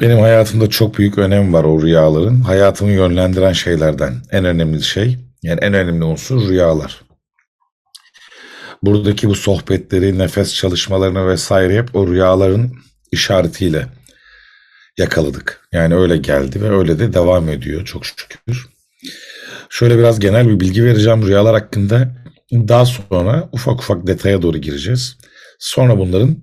Benim hayatımda çok büyük önemi var o rüyaların. Hayatımı yönlendiren şeylerden en önemli şey, yani en önemli unsur rüyalar. Buradaki bu sohbetleri, nefes çalışmalarını vesaire hep o rüyaların işaretiyle yakaladık. Yani öyle geldi ve öyle de devam ediyor çok şükür. Şöyle biraz genel bir bilgi vereceğim rüyalar hakkında. Daha sonra ufak ufak detaya doğru gireceğiz. Sonra bunların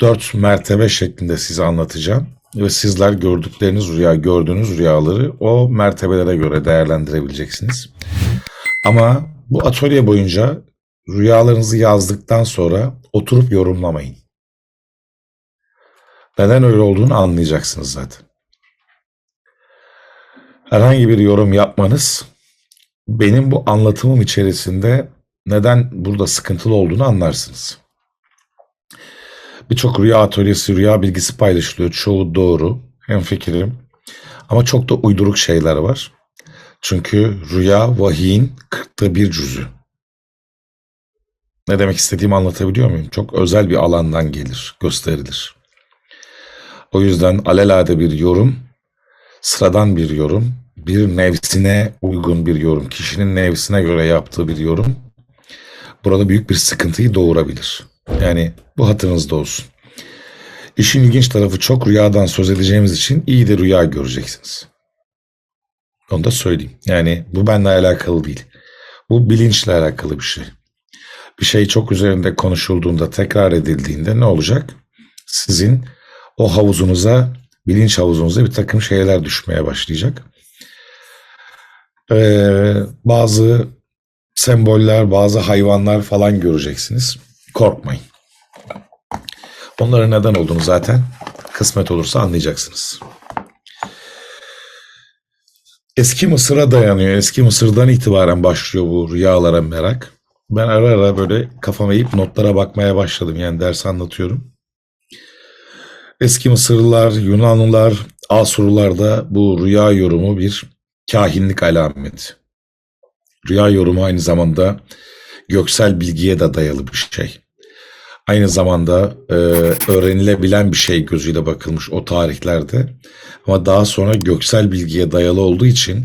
dört mertebe şeklinde size anlatacağım. Ve sizler gördükleriniz rüya, gördüğünüz rüyaları o mertebelere göre değerlendirebileceksiniz. Ama bu atölye boyunca rüyalarınızı yazdıktan sonra oturup yorumlamayın. Neden öyle olduğunu anlayacaksınız zaten. Herhangi bir yorum yapmanız benim bu anlatımım içerisinde neden burada sıkıntılı olduğunu anlarsınız. Birçok rüya atölyesi, rüya bilgisi paylaşılıyor. Çoğu doğru. Hemfikirim. Ama çok da uyduruk şeyler var. Çünkü rüya vahiyin kırkta bir cüzü. Ne demek istediğimi anlatabiliyor muyum? Çok özel bir alandan gelir, gösterilir. O yüzden alelade bir yorum, sıradan bir yorum, bir nefsine uygun bir yorum, kişinin nefsine göre yaptığı bir yorum burada büyük bir sıkıntıyı doğurabilir. Yani bu hatırınızda olsun. İşin ilginç tarafı çok rüyadan söz edeceğimiz için iyi de rüya göreceksiniz. Onu da söyleyeyim. Yani bu benimle alakalı değil. Bu bilinçle alakalı bir şey. Bir şey çok üzerinde konuşulduğunda, tekrar edildiğinde ne olacak? Sizin o havuzunuza, bilinç havuzunuza bir takım şeyler düşmeye başlayacak. Ee, bazı semboller, bazı hayvanlar falan göreceksiniz. Korkmayın. Onların neden olduğunu zaten kısmet olursa anlayacaksınız. Eski Mısır'a dayanıyor. Eski Mısır'dan itibaren başlıyor bu rüyalara merak. Ben ara ara böyle kafama eğip notlara bakmaya başladım. Yani ders anlatıyorum. Eski Mısırlılar, Yunanlılar, Asurlular da bu rüya yorumu bir kahinlik alameti. Rüya yorumu aynı zamanda göksel bilgiye de dayalı bir şey. Aynı zamanda e, öğrenilebilen bir şey gözüyle bakılmış o tarihlerde. Ama daha sonra göksel bilgiye dayalı olduğu için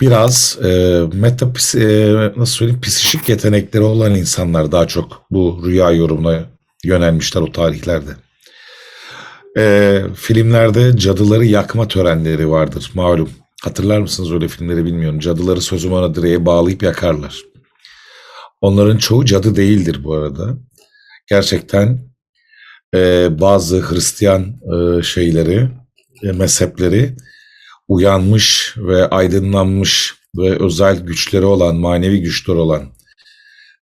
biraz e, metapis, e, nasıl söyleyeyim psişik yetenekleri olan insanlar daha çok bu rüya yorumuna yönelmişler o tarihlerde. E, filmlerde cadıları yakma törenleri vardır malum. Hatırlar mısınız öyle filmleri bilmiyorum. Cadıları sözüm ona direğe bağlayıp yakarlar. Onların çoğu cadı değildir bu arada. Gerçekten e, bazı Hristiyan e, şeyleri, e, mezhepleri uyanmış ve aydınlanmış ve özel güçleri olan, manevi güçleri olan,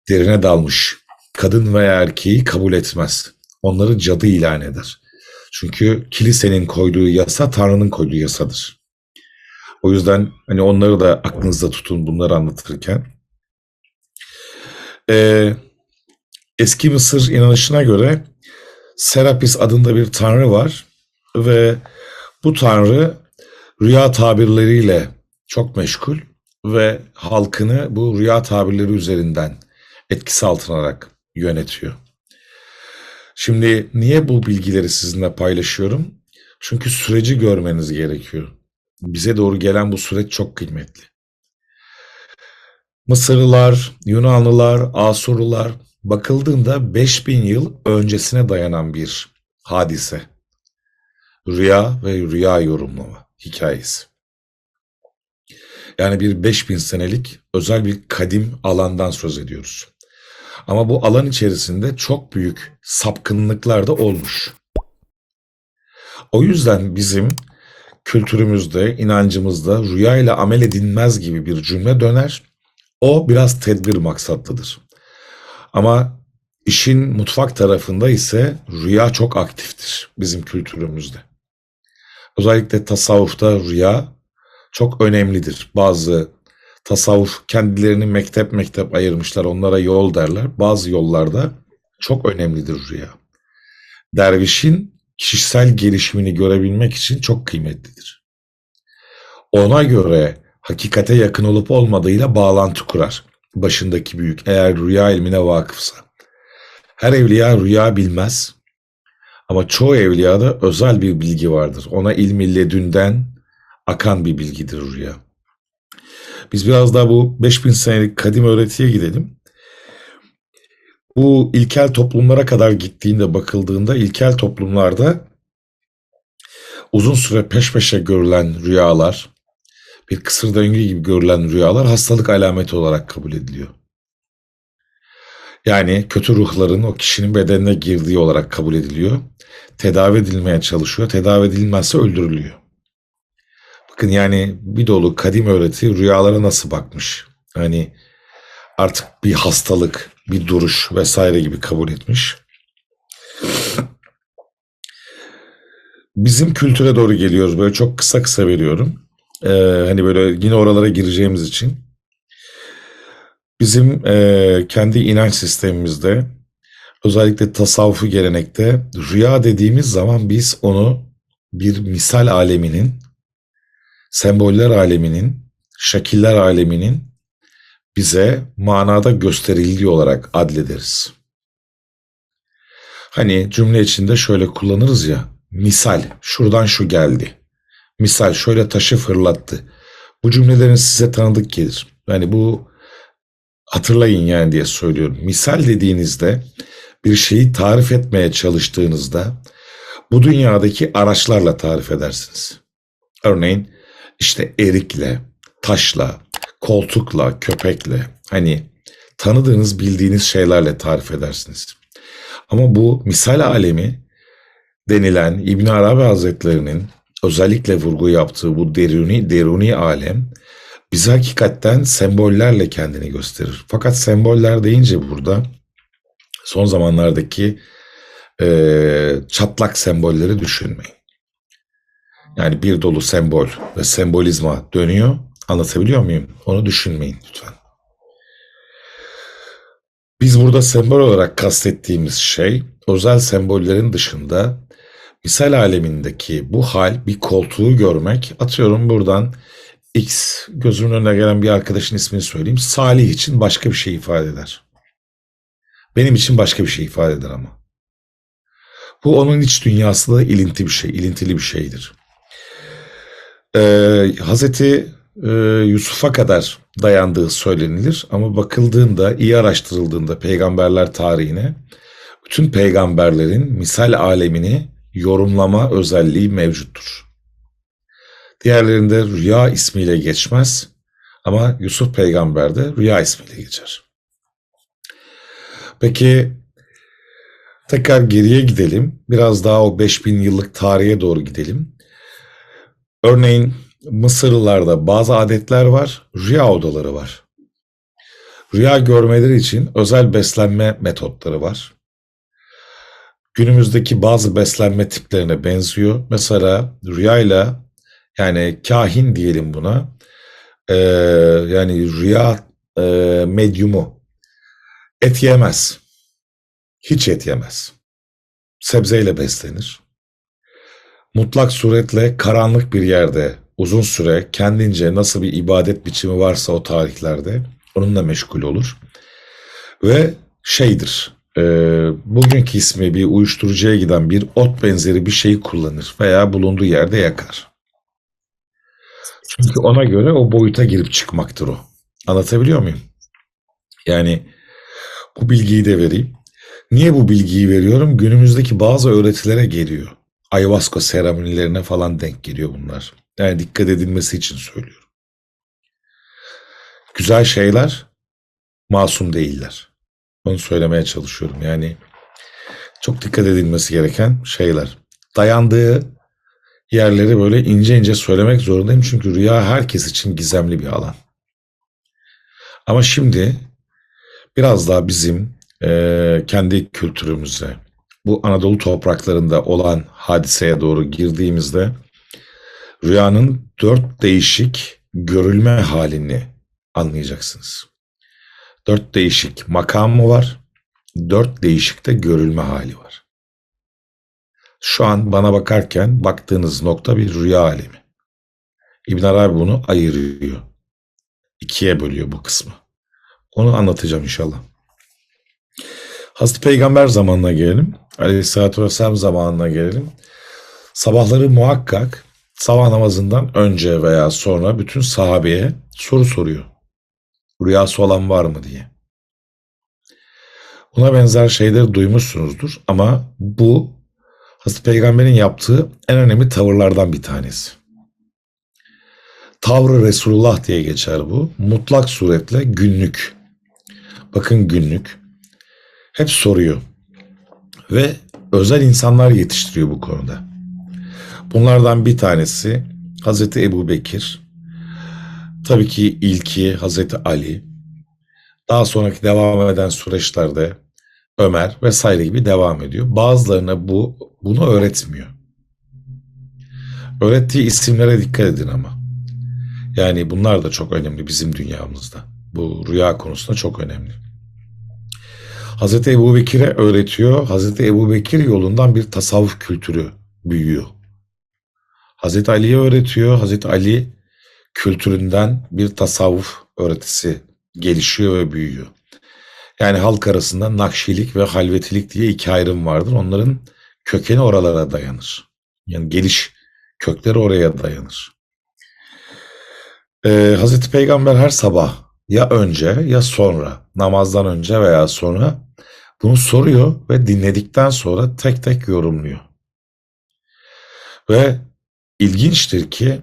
derine dalmış kadın veya erkeği kabul etmez. Onları cadı ilan eder. Çünkü kilisenin koyduğu yasa Tanrı'nın koyduğu yasadır. O yüzden hani onları da aklınızda tutun bunları anlatırken. Ee, eski Mısır inanışına göre Serapis adında bir tanrı var ve bu tanrı rüya tabirleriyle çok meşgul ve halkını bu rüya tabirleri üzerinden etkisi altına alarak yönetiyor. Şimdi niye bu bilgileri sizinle paylaşıyorum? Çünkü süreci görmeniz gerekiyor. Bize doğru gelen bu süreç çok kıymetli. Mısırlılar, Yunanlılar, Asurlular bakıldığında 5000 yıl öncesine dayanan bir hadise. Rüya ve rüya yorumlama hikayesi. Yani bir 5000 senelik özel bir kadim alandan söz ediyoruz. Ama bu alan içerisinde çok büyük sapkınlıklar da olmuş. O yüzden bizim kültürümüzde, inancımızda rüya ile amel edilmez gibi bir cümle döner. O biraz tedbir maksatlıdır. Ama işin mutfak tarafında ise rüya çok aktiftir bizim kültürümüzde. Özellikle tasavvufta rüya çok önemlidir. Bazı tasavvuf kendilerini mektep mektep ayırmışlar. Onlara yol derler. Bazı yollarda çok önemlidir rüya. Dervişin kişisel gelişimini görebilmek için çok kıymetlidir. Ona göre hakikate yakın olup olmadığıyla bağlantı kurar. Başındaki büyük eğer rüya ilmine vakıfsa. Her evliya rüya bilmez. Ama çoğu evliyada özel bir bilgi vardır. Ona ilmi ledünden akan bir bilgidir rüya. Biz biraz daha bu 5000 senelik kadim öğretiye gidelim. Bu ilkel toplumlara kadar gittiğinde bakıldığında ilkel toplumlarda uzun süre peş peşe görülen rüyalar, bir kısır döngü gibi görülen rüyalar hastalık alameti olarak kabul ediliyor. Yani kötü ruhların o kişinin bedenine girdiği olarak kabul ediliyor. Tedavi edilmeye çalışıyor. Tedavi edilmezse öldürülüyor. Bakın yani bir dolu kadim öğreti rüyalara nasıl bakmış. Hani artık bir hastalık, bir duruş vesaire gibi kabul etmiş. Bizim kültüre doğru geliyoruz. Böyle çok kısa kısa veriyorum. Ee, hani böyle yine oralara gireceğimiz için. Bizim e, kendi inanç sistemimizde özellikle tasavvufu gelenekte rüya dediğimiz zaman biz onu bir misal aleminin, semboller aleminin, şekiller aleminin bize manada gösterildiği olarak adlederiz. Hani cümle içinde şöyle kullanırız ya, misal, şuradan şu geldi. Misal şöyle taşı fırlattı. Bu cümlelerin size tanıdık gelir. Yani bu hatırlayın yani diye söylüyorum. Misal dediğinizde bir şeyi tarif etmeye çalıştığınızda bu dünyadaki araçlarla tarif edersiniz. Örneğin işte erikle, taşla, koltukla, köpekle hani tanıdığınız, bildiğiniz şeylerle tarif edersiniz. Ama bu misal alemi denilen İbn Arabi Hazretlerinin özellikle vurgu yaptığı bu deruni deruni alem bize hakikaten sembollerle kendini gösterir. Fakat semboller deyince burada son zamanlardaki e, çatlak sembolleri düşünmeyin. Yani bir dolu sembol ve sembolizma dönüyor. Anlatabiliyor muyum? Onu düşünmeyin lütfen. Biz burada sembol olarak kastettiğimiz şey özel sembollerin dışında misal alemindeki bu hal bir koltuğu görmek. Atıyorum buradan X gözümün önüne gelen bir arkadaşın ismini söyleyeyim. Salih için başka bir şey ifade eder. Benim için başka bir şey ifade eder ama. Bu onun iç dünyasında ilinti bir şey, ilintili bir şeydir. Ee, Hazreti e, Yusuf'a kadar dayandığı söylenilir ama bakıldığında, iyi araştırıldığında peygamberler tarihine bütün peygamberlerin misal alemini yorumlama özelliği mevcuttur. Diğerlerinde rüya ismiyle geçmez ama Yusuf peygamber de rüya ismiyle geçer. Peki tekrar geriye gidelim. Biraz daha o 5000 yıllık tarihe doğru gidelim. Örneğin Mısırlılarda bazı adetler var, rüya odaları var. Rüya görmeleri için özel beslenme metotları var. Günümüzdeki bazı beslenme tiplerine benziyor. Mesela rüyayla yani kahin diyelim buna. Ee, yani rüya e, medyumu et yemez. Hiç et yemez. Sebzeyle beslenir. Mutlak suretle karanlık bir yerde uzun süre kendince nasıl bir ibadet biçimi varsa o tarihlerde onunla meşgul olur. Ve şeydir, e, bugünkü ismi bir uyuşturucuya giden bir ot benzeri bir şeyi kullanır veya bulunduğu yerde yakar. Çünkü ona göre o boyuta girip çıkmaktır o. Anlatabiliyor muyum? Yani bu bilgiyi de vereyim. Niye bu bilgiyi veriyorum? Günümüzdeki bazı öğretilere geliyor. Ayahuasca seremonilerine falan denk geliyor bunlar. Yani dikkat edilmesi için söylüyorum. Güzel şeyler masum değiller. Onu söylemeye çalışıyorum. Yani çok dikkat edilmesi gereken şeyler. Dayandığı yerleri böyle ince ince söylemek zorundayım. Çünkü rüya herkes için gizemli bir alan. Ama şimdi biraz daha bizim e, kendi kültürümüze, bu Anadolu topraklarında olan hadiseye doğru girdiğimizde rüyanın dört değişik görülme halini anlayacaksınız. Dört değişik makamı var, dört değişik de görülme hali var. Şu an bana bakarken baktığınız nokta bir rüya alemi. İbn Arabi bunu ayırıyor. İkiye bölüyor bu kısmı. Onu anlatacağım inşallah. Hazreti Peygamber zamanına gelelim. Aleyhisselatü Vesselam zamanına gelelim. Sabahları muhakkak sabah namazından önce veya sonra bütün sahabeye soru soruyor. Rüyası olan var mı diye. Buna benzer şeyleri duymuşsunuzdur ama bu Hazreti Peygamber'in yaptığı en önemli tavırlardan bir tanesi. Tavrı Resulullah diye geçer bu. Mutlak suretle günlük. Bakın günlük. Hep soruyor. Ve özel insanlar yetiştiriyor bu konuda. Bunlardan bir tanesi Hazreti Ebu Bekir. Tabii ki ilki Hazreti Ali. Daha sonraki devam eden süreçlerde Ömer vesaire gibi devam ediyor. Bazılarına bu bunu öğretmiyor. Öğrettiği isimlere dikkat edin ama. Yani bunlar da çok önemli bizim dünyamızda. Bu rüya konusunda çok önemli. Hazreti Ebu Bekir'e öğretiyor. Hazreti Ebu Bekir yolundan bir tasavvuf kültürü büyüyor. Hazreti Ali'ye öğretiyor. Hazreti Ali kültüründen bir tasavvuf öğretisi gelişiyor ve büyüyor. Yani halk arasında nakşilik ve halvetilik diye iki ayrım vardır. Onların kökeni oralara dayanır. Yani geliş kökleri oraya dayanır. Ee, Hazreti Peygamber her sabah ya önce ya sonra namazdan önce veya sonra bunu soruyor ve dinledikten sonra tek tek yorumluyor. Ve ilginçtir ki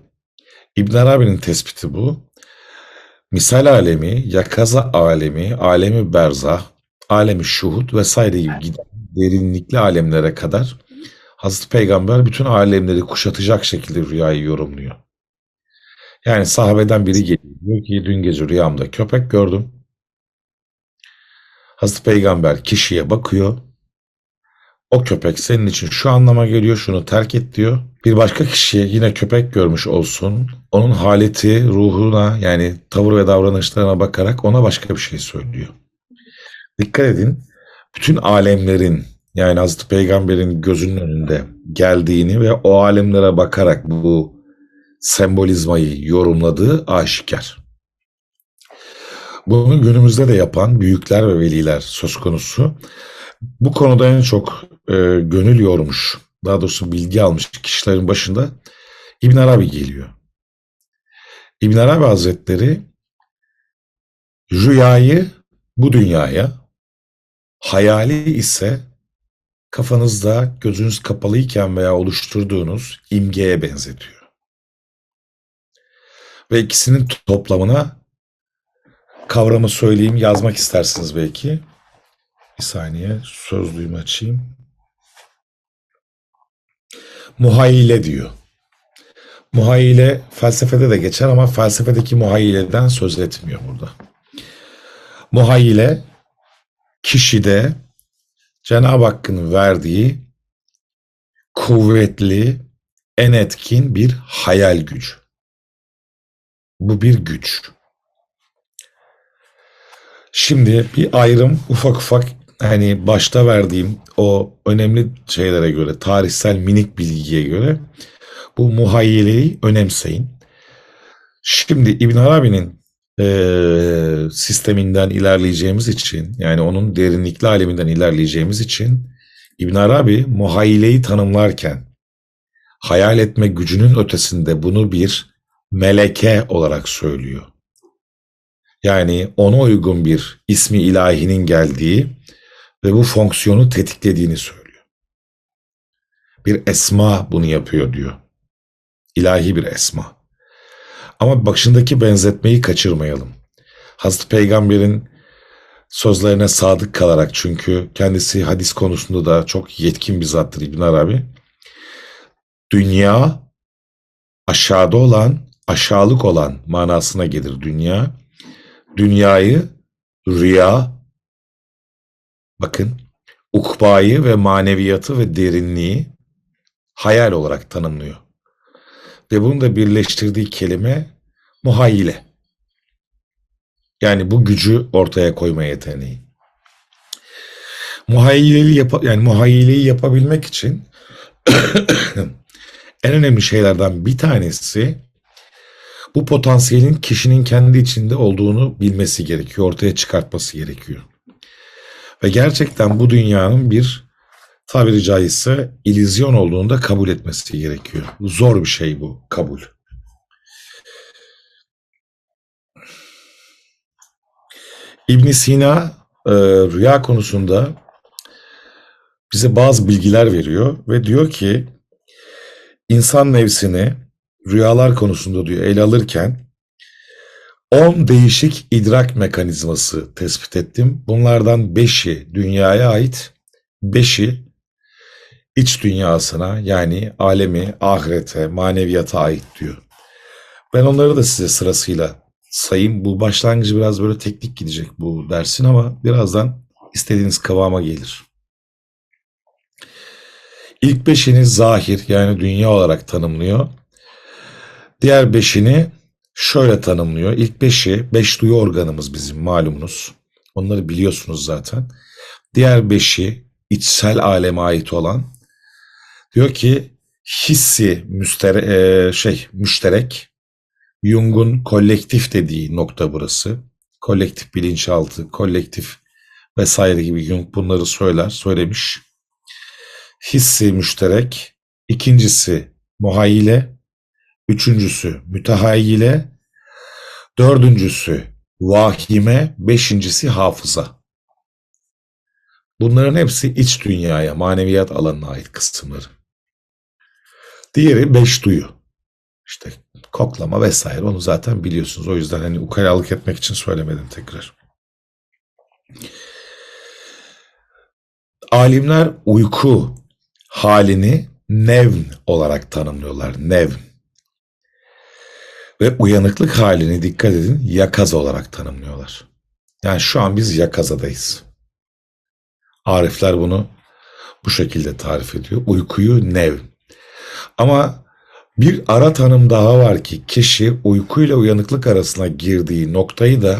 İbn Arabi'nin tespiti bu. Misal alemi, yakaza alemi, alemi berzah, alemi şuhud vesaire gibi giden derinlikli alemlere kadar Hazreti Peygamber bütün alemleri kuşatacak şekilde rüyayı yorumluyor. Yani sahabeden biri geliyor. Diyor ki dün gece rüyamda köpek gördüm. Hazreti Peygamber kişiye bakıyor. O köpek senin için şu anlama geliyor, şunu terk et diyor. Bir başka kişiye yine köpek görmüş olsun. Onun haleti, ruhuna yani tavır ve davranışlarına bakarak ona başka bir şey söylüyor. Dikkat edin. Bütün alemlerin yani Hazreti Peygamber'in gözünün önünde geldiğini ve o alemlere bakarak bu sembolizmayı yorumladığı aşikar. Bunu günümüzde de yapan büyükler ve veliler söz konusu. Bu konuda en çok e, gönül yormuş, daha doğrusu bilgi almış kişilerin başında İbn Arabi geliyor. İbn Arabi Hazretleri rüyayı bu dünyaya, hayali ise kafanızda gözünüz kapalıyken veya oluşturduğunuz imgeye benzetiyor. Ve ikisinin toplamına kavramı söyleyeyim, yazmak istersiniz belki. Bir saniye sözlüğümü açayım. Muhayyile diyor. Muhayyile felsefede de geçer ama felsefedeki muhayyileden söz etmiyor burada. Muhayyile kişide Cenab-ı Hakk'ın verdiği kuvvetli, en etkin bir hayal gücü. Bu bir güç. Şimdi bir ayrım ufak ufak hani başta verdiğim o önemli şeylere göre, tarihsel minik bilgiye göre bu muhayyeleyi önemseyin. Şimdi İbn Arabi'nin e, sisteminden ilerleyeceğimiz için yani onun derinlikli aleminden ilerleyeceğimiz için İbn Arabi muhayyileyi tanımlarken hayal etme gücünün ötesinde bunu bir meleke olarak söylüyor. Yani ona uygun bir ismi ilahinin geldiği ve bu fonksiyonu tetiklediğini söylüyor. Bir esma bunu yapıyor diyor. İlahi bir esma. Ama başındaki benzetmeyi kaçırmayalım. Hazreti Peygamber'in sözlerine sadık kalarak çünkü kendisi hadis konusunda da çok yetkin bir zattır İbn Arabi. Dünya aşağıda olan, aşağılık olan manasına gelir dünya. Dünyayı rüya, bakın ukbayı ve maneviyatı ve derinliği hayal olarak tanımlıyor. Ve bunu da birleştirdiği kelime muhayyile. Yani bu gücü ortaya koyma yeteneği. Muhayyileyi yap yani muhayyileyi yapabilmek için en önemli şeylerden bir tanesi bu potansiyelin kişinin kendi içinde olduğunu bilmesi gerekiyor, ortaya çıkartması gerekiyor. Ve gerçekten bu dünyanın bir tabiri caizse illüzyon olduğunu da kabul etmesi gerekiyor. Zor bir şey bu kabul. İbn Sina e, rüya konusunda bize bazı bilgiler veriyor ve diyor ki insan nefsini rüyalar konusunda diyor ele alırken 10 değişik idrak mekanizması tespit ettim. Bunlardan 5'i dünyaya ait, 5'i iç dünyasına yani alemi, ahirete, maneviyata ait diyor. Ben onları da size sırasıyla sayayım. Bu başlangıcı biraz böyle teknik gidecek bu dersin ama birazdan istediğiniz kıvama gelir. İlk beşini zahir yani dünya olarak tanımlıyor. Diğer beşini şöyle tanımlıyor. İlk beşi, beş duyu organımız bizim malumunuz. Onları biliyorsunuz zaten. Diğer beşi içsel aleme ait olan diyor ki hissi müstere, e, şey müşterek Jung'un kolektif dediği nokta burası. Kolektif bilinçaltı, kolektif vesaire gibi Jung bunları söyler, söylemiş. Hissi müşterek, ikincisi muhayyile, üçüncüsü mütehayyile, dördüncüsü vahime, beşincisi hafıza. Bunların hepsi iç dünyaya, maneviyat alanına ait kısımları. Diğeri beş duyu. İşte koklama vesaire onu zaten biliyorsunuz. O yüzden hani ukalalık etmek için söylemedim tekrar. Alimler uyku halini nevn olarak tanımlıyorlar. Nevn. Ve uyanıklık halini dikkat edin yakaz olarak tanımlıyorlar. Yani şu an biz yakazadayız. Arifler bunu bu şekilde tarif ediyor. Uykuyu nev. Ama bir ara tanım daha var ki kişi uykuyla uyanıklık arasına girdiği noktayı da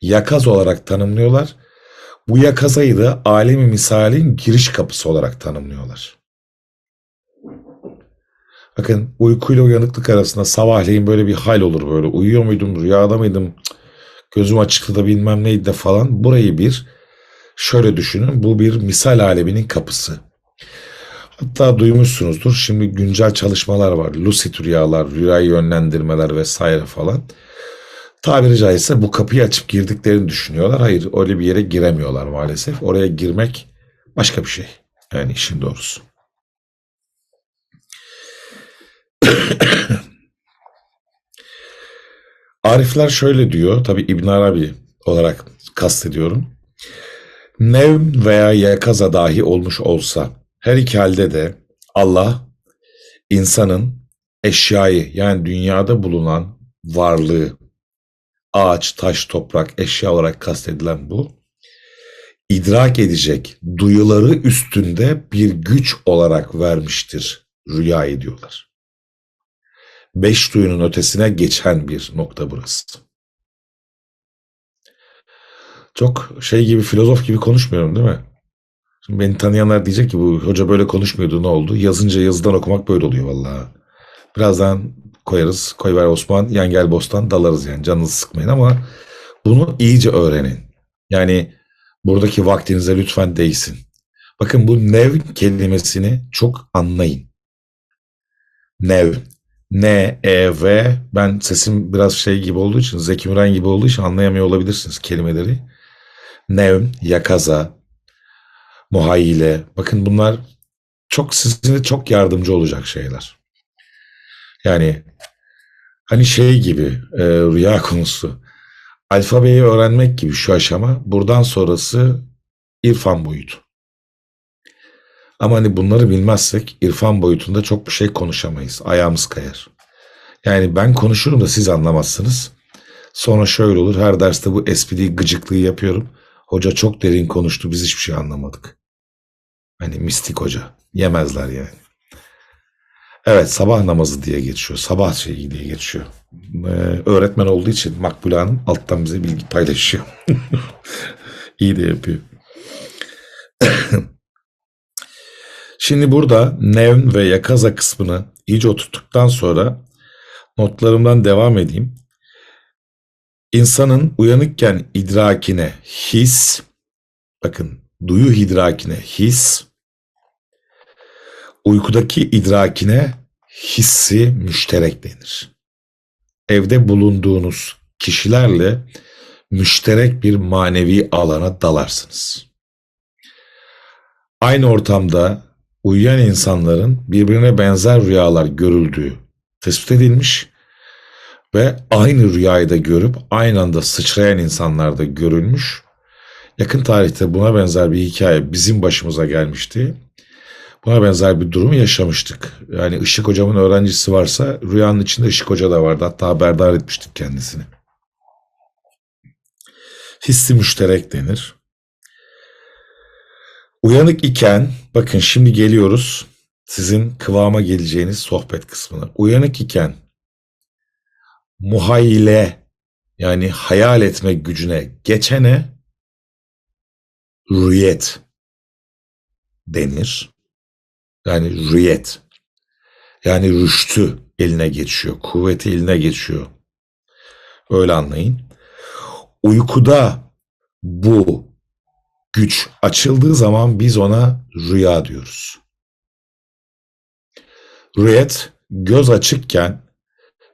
yakaz olarak tanımlıyorlar. Bu yakazayı da alemi misalin giriş kapısı olarak tanımlıyorlar. Bakın uykuyla uyanıklık arasında sabahleyin böyle bir hal olur böyle. Uyuyor muydum, rüyada mıydım, gözüm açıktı da bilmem neydi de falan. Burayı bir şöyle düşünün. Bu bir misal aleminin kapısı. Hatta duymuşsunuzdur. Şimdi güncel çalışmalar var. Lucid rüyalar, rüyayı yönlendirmeler vesaire falan. Tabiri caizse bu kapıyı açıp girdiklerini düşünüyorlar. Hayır öyle bir yere giremiyorlar maalesef. Oraya girmek başka bir şey. Yani işin doğrusu. Arifler şöyle diyor, tabi İbn Arabi olarak kastediyorum. Nevm veya yakaza dahi olmuş olsa her iki halde de Allah insanın eşyayı yani dünyada bulunan varlığı ağaç, taş, toprak, eşya olarak kastedilen bu idrak edecek duyuları üstünde bir güç olarak vermiştir rüya ediyorlar. Beş duyunun ötesine geçen bir nokta burası. Çok şey gibi filozof gibi konuşmuyorum değil mi? Şimdi beni tanıyanlar diyecek ki bu hoca böyle konuşmuyordu ne oldu? Yazınca yazıdan okumak böyle oluyor vallahi. Birazdan koyarız. Koyver Osman, Yengel Bostan dalarız yani canınızı sıkmayın ama bunu iyice öğrenin. Yani buradaki vaktinize lütfen değsin. Bakın bu nev kelimesini çok anlayın. Nev. N, E, V. Ben sesim biraz şey gibi olduğu için, Zeki Müren gibi olduğu için anlayamıyor olabilirsiniz kelimeleri. Nevm, yakaza, muhayyile. Bakın bunlar çok size çok yardımcı olacak şeyler. Yani hani şey gibi e, rüya konusu. Alfabeyi öğrenmek gibi şu aşama. Buradan sonrası irfan boyutu. Ama hani bunları bilmezsek irfan boyutunda çok bir şey konuşamayız. Ayağımız kayar. Yani ben konuşurum da siz anlamazsınız. Sonra şöyle olur. Her derste bu espriyi gıcıklığı yapıyorum. Hoca çok derin konuştu. Biz hiçbir şey anlamadık. Hani mistik hoca. Yemezler yani. Evet sabah namazı diye geçiyor. Sabah şeyi diye geçiyor. Ee, öğretmen olduğu için Makbule Hanım alttan bize bilgi paylaşıyor. İyi de yapıyor. Şimdi burada nevn ve yakaza kısmını iyice oturttuktan sonra notlarımdan devam edeyim. İnsanın uyanıkken idrakine his, bakın duyu idrakine his, uykudaki idrakine hissi müşterek denir. Evde bulunduğunuz kişilerle müşterek bir manevi alana dalarsınız. Aynı ortamda uyuyan insanların birbirine benzer rüyalar görüldüğü tespit edilmiş ve aynı rüyayı da görüp aynı anda sıçrayan insanlar da görülmüş. Yakın tarihte buna benzer bir hikaye bizim başımıza gelmişti. Buna benzer bir durumu yaşamıştık. Yani Işık hocamın öğrencisi varsa rüyanın içinde Işık hoca da vardı. Hatta haberdar etmiştik kendisini. Hissi müşterek denir. Uyanık iken, bakın şimdi geliyoruz sizin kıvama geleceğiniz sohbet kısmına. Uyanık iken muhayyile yani hayal etme gücüne geçene rüyet denir. Yani rüyet. Yani rüştü eline geçiyor. Kuvveti eline geçiyor. Öyle anlayın. Uykuda bu güç açıldığı zaman biz ona rüya diyoruz. Rüyet göz açıkken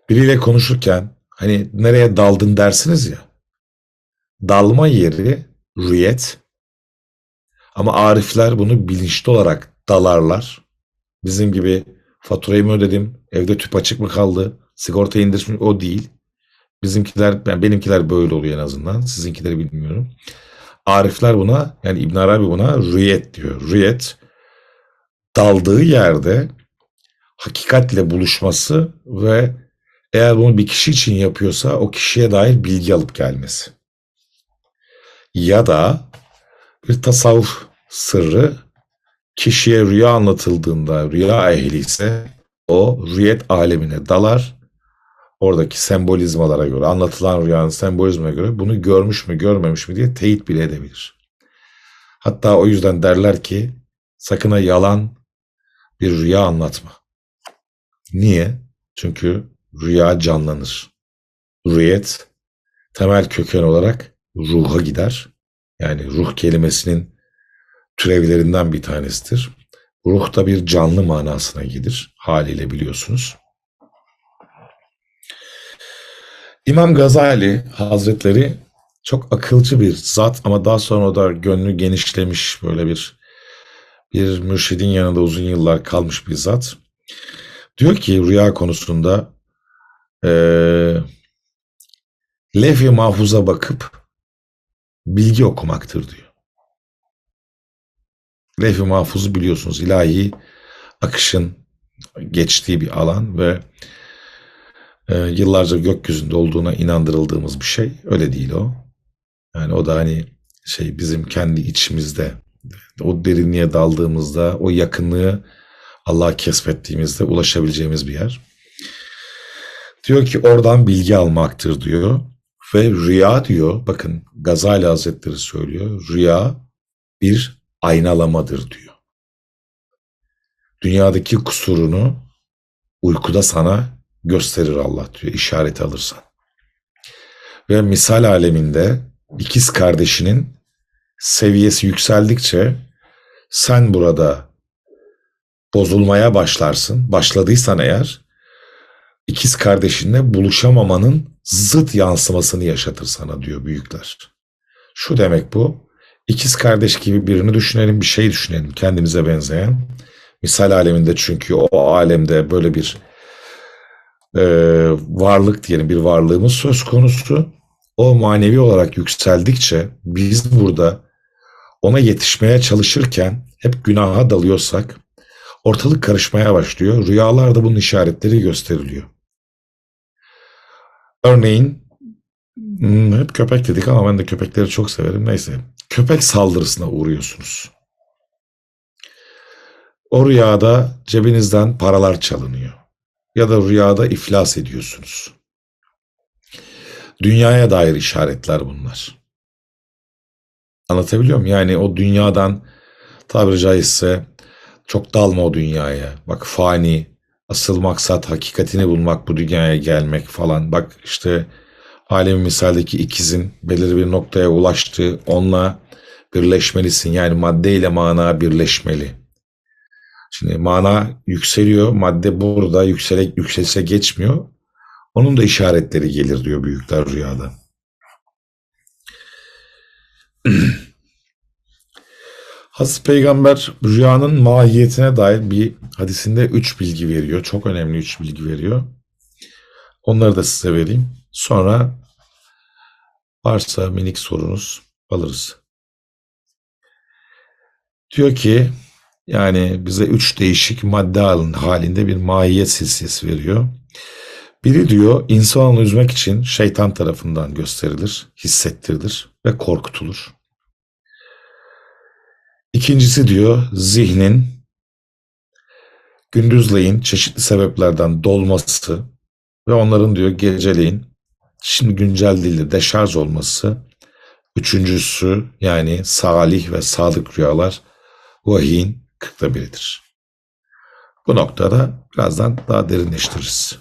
biriyle konuşurken hani nereye daldın dersiniz ya. Dalma yeri rüyet. Ama arifler bunu bilinçli olarak dalarlar. Bizim gibi faturayı mı ödedim, evde tüp açık mı kaldı, sigorta indirmiş o değil. Bizimkiler, yani benimkiler böyle oluyor en azından. Sizinkileri bilmiyorum. Arifler buna, yani İbn Arabi buna rüyet diyor. Rüyet, daldığı yerde hakikatle buluşması ve eğer bunu bir kişi için yapıyorsa o kişiye dair bilgi alıp gelmesi. Ya da bir tasavvuf sırrı kişiye rüya anlatıldığında rüya ehli ise o rüyet alemine dalar. Oradaki sembolizmalara göre, anlatılan rüyanın sembolizmine göre bunu görmüş mü görmemiş mi diye teyit bile edebilir. Hatta o yüzden derler ki sakın ha yalan bir rüya anlatma. Niye? Çünkü rüya canlanır. Rüyet temel köken olarak ruha gider. Yani ruh kelimesinin türevlerinden bir tanesidir. Ruh da bir canlı manasına gelir haliyle biliyorsunuz. İmam Gazali Hazretleri çok akılcı bir zat ama daha sonra da gönlü genişlemiş böyle bir bir mürşidin yanında uzun yıllar kalmış bir zat. Diyor ki rüya konusunda e, levh-i mahfuza bakıp bilgi okumaktır diyor. Levh-i mahfuzu biliyorsunuz ilahi akışın geçtiği bir alan ve e, yıllarca gökyüzünde olduğuna inandırıldığımız bir şey. Öyle değil o. Yani o da hani şey bizim kendi içimizde o derinliğe daldığımızda o yakınlığı Allah'a kesbettiğimizde ulaşabileceğimiz bir yer. Diyor ki oradan bilgi almaktır diyor. Ve rüya diyor, bakın Gazali Hazretleri söylüyor, rüya bir aynalamadır diyor. Dünyadaki kusurunu uykuda sana gösterir Allah diyor, işaret alırsan. Ve misal aleminde ikiz kardeşinin seviyesi yükseldikçe sen burada bozulmaya başlarsın. Başladıysan eğer ikiz kardeşinle buluşamamanın zıt yansımasını yaşatır sana diyor büyükler. Şu demek bu. İkiz kardeş gibi birini düşünelim, bir şey düşünelim kendimize benzeyen. Misal aleminde çünkü o alemde böyle bir e, varlık diyelim bir varlığımız söz konusu. O manevi olarak yükseldikçe biz burada ona yetişmeye çalışırken hep günaha dalıyorsak ortalık karışmaya başlıyor. Rüyalarda bunun işaretleri gösteriliyor. Örneğin hmm, hep köpek dedik ama ben de köpekleri çok severim. Neyse. Köpek saldırısına uğruyorsunuz. O rüyada cebinizden paralar çalınıyor. Ya da rüyada iflas ediyorsunuz. Dünyaya dair işaretler bunlar. Anlatabiliyor muyum? Yani o dünyadan tabiri caizse çok dalma o dünyaya. Bak fani, asıl maksat hakikatini bulmak, bu dünyaya gelmek falan. Bak işte alemi misaldeki ikizin belirli bir noktaya ulaştığı, onunla birleşmelisin. Yani madde ile mana birleşmeli. Şimdi mana yükseliyor, madde burada yüksele, yükselse geçmiyor. Onun da işaretleri gelir diyor büyükler rüyada. Hazreti Peygamber rüyanın mahiyetine dair bir hadisinde üç bilgi veriyor. Çok önemli üç bilgi veriyor. Onları da size vereyim. Sonra varsa minik sorunuz alırız. Diyor ki yani bize üç değişik madde halin- halinde bir mahiyet silsilesi veriyor. Biri diyor insanı üzmek için şeytan tarafından gösterilir, hissettirilir ve korkutulur. İkincisi diyor zihnin gündüzleyin çeşitli sebeplerden dolması ve onların diyor geceleyin şimdi güncel dilde deşarj olması. Üçüncüsü yani salih ve sadık rüyalar vahiyin kırkta. Bu noktada birazdan daha derinleştiririz.